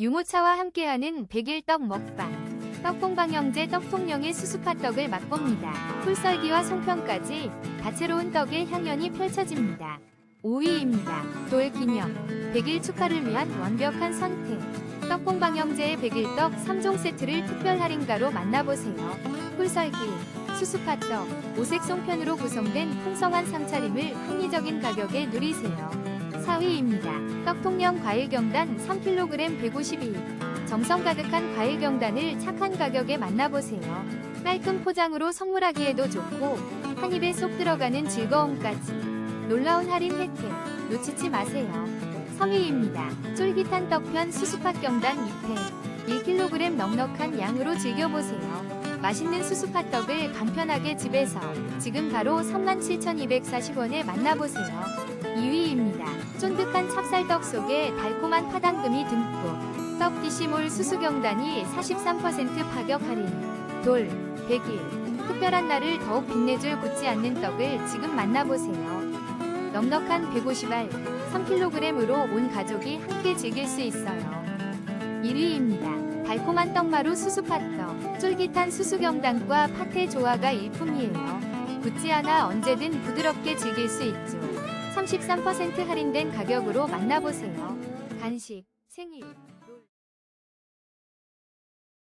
유모차와 함께하는 백일떡 먹방. 떡봉방형제 떡통령의 수수팥떡을 맛봅니다. 풀썰기와 송편까지 다채로운 떡의 향연이 펼쳐집니다. 5위입니다. 돌 기념. 100일 축하를 위한 완벽한 선택. 떡봉방형제의 백일떡 3종 세트를 특별 할인가로 만나보세요. 풀썰기, 수수팥떡, 오색 송편으로 구성된 풍성한 상차림을 합리적인 가격에 누리세요. 4위입니다. 떡통령 과일경단 3kg 152. 정성 가득한 과일경단을 착한 가격에 만나보세요. 깔끔 포장으로 선물하기에도 좋고 한 입에 쏙 들어가는 즐거움까지 놀라운 할인 혜택 놓치지 마세요. 3위입니다. 쫄깃한 떡편 수수팥 경단 2팩 1kg 넉넉한 양으로 즐겨보세요. 맛있는 수수팥 떡을 간편하게 집에서 지금 바로 37,240원에 만나보세요. 2위입니다. 쫀득한 찹쌀떡 속에 달콤한 파당금이 듬뿍 떡디시몰 수수경단이 43% 파격 할인 돌, 100일 특별한 날을 더욱 빛내줄 굳지 않는 떡을 지금 만나보세요. 넉넉한 150알 3kg으로 온 가족이 함께 즐길 수 있어요. 1위입니다. 달콤한 떡마루 수수팥떡 쫄깃한 수수경단과 팥의 조화가 일품이에요. 굳지 않아 언제든 부드럽게 즐길 수 있죠. 33% 할인된 가격으로 만나보세요. 간식, 생일,